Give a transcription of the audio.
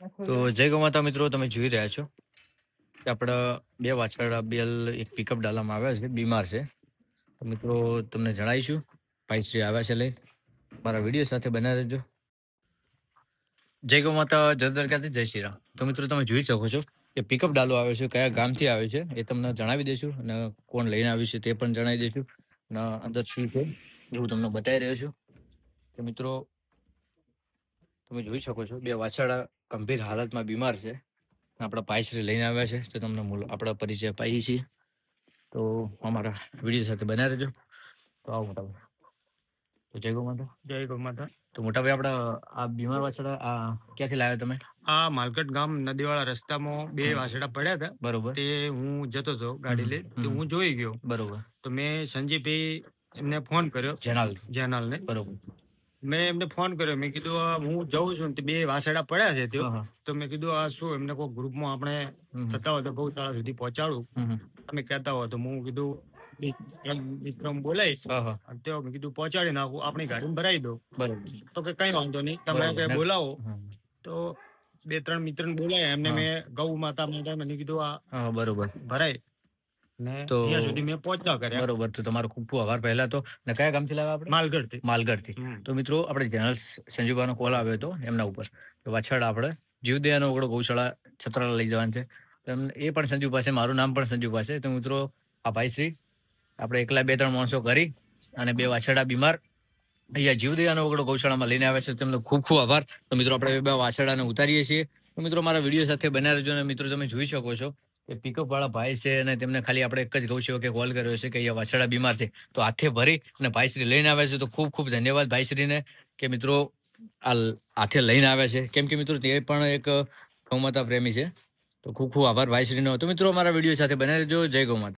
તો જય ગૌ માતા મિત્રો તમે જોઈ રહ્યા છો કે આપણા બે વાછરડા બેલ એક પિકઅપ ડાલામાં આવ્યા છે બીમાર છે. તો મિત્રો તમને જણાવીશું ભાઈશ્રી આવ્યા છે લઈ મારા વીડિયો સાથે બનાવી રહેજો. જય ગૌ માતા જય દ્વારકાથી જય શ્રી રામ. તો મિત્રો તમે જોઈ શકો છો કે પિકઅપ ડાલો આવે છે કયા ગામથી આવે છે એ તમને જણાવી દઈશું અને કોણ લઈને આવ્યું છે તે પણ જણાવી દઈશું. અને અંદર શું છે હું તમને બતાવી રહ્યો છું. કે મિત્રો તમે જોઈ શકો છો બે વાછરડા ગંભીર હાલતમાં બીમાર છે. આપણા પાયશ્રી લઈને આવ્યા છે તો તમને આપણા પરિચય પાઈએ છીએ. તો અમારા વીડિયો સાથે બનાવી રહેજો. તો આવો મોટા તો જય ગો માતા. જય ગો માતા. તો મોટા ભાઈ આપણા આ બીમાર વાછડા આ ક્યાંથી લાવ્યા તમે? આ માલકટ ગામ નદીવાળા રસ્તામાં બે વાછડા વાસડા પડ્યા હતા. બરોબર. તે હું જતો હતો ગાડી લઈ. તો હું જોઈ ગયો. બરોબર. તો મેં સંજીભાઈ એમને ફોન કર્યો. જેનાલ જેનાલને. બરોબર. મેં એમને ફોન કર્યો. મેં કીધું હું જઉં છું બે વાસેડા પડ્યા છે ત્યો. તો મેં કીધું આ શું એમને કોઈ ગ્રુપમાં આપણે થતા હોય તો ગૌશાળા સુધી પહોંચાડું. તમે કહેતા હોય તો હું કીધું વિક્રમ બોલાવીશ. તેઓ મેં કીધું પહોંચાડી નાખું આપણી ગાડી ભરાઈ દો. તો કે કઈ વાંધો નહીં તમે બરોબર. બોલાવો. તો બે ત્રણ મિત્ર બોલાયા. એમને મેં ગૌ માતા માટે મને કીધું આ બરોબર. ભરાય. તો- સુધી મેં પહોંચતા કર્યા. બરોબર તો તમારો ખૂબ ખૂબ આભાર. પહેલા તો ને કયા ગામથી લાવ્યા આપણે? માલગઢથી. માલગઢથી. તો મિત્રો આપણે જનરલ સંજુબાનો કોલ આવ્યો હતો એમના ઉપર. તો પાછળ આપણે જીવદયાનો ઓગળો ગૌશાળા છત્રાલા લઈ જવાનું છે. એ પણ સંજુ પાસે મારું નામ પણ સંજુ પાસે. તો મિત્રો આ ભાઈશ્રી આપણે એકલા બે ત્રણ માણસો કરી અને બે વાછરડા બીમાર અહીંયા જીવદયાનો ઓગળો ગૌશાળામાં લઈને આવ્યા છે. તેમનો ખૂબ ખૂબ આભાર. તો મિત્રો આપણે બે વાછરડાને ઉતારીએ છીએ. તો મિત્રો મારા વીડિયો સાથે બનાવી રહેજો અને મિત્રો તમે જોઈ શકો છો કે પિકઅપ વાળા ભાઈ છે અને તેમને ખાલી આપણે એક જ કહું છું કે કોલ કર્યો છે કે અહીંયા વાછરડા બીમાર છે. તો હાથે ભરી અને ભાઈશ્રી લઈને આવે છે. તો ખૂબ ખૂબ ધન્યવાદ ભાઈશ્રીને કે મિત્રો આ હાથે લઈને આવ્યા છે. કેમ કે મિત્રો તે પણ એક ગૌમાતા પ્રેમી છે. તો ખૂબ ખૂબ આભાર ભાઈશ્રીનો. તો મિત્રો અમારા વીડિયો સાથે બનાવી દેજો જય ગૌમાતા.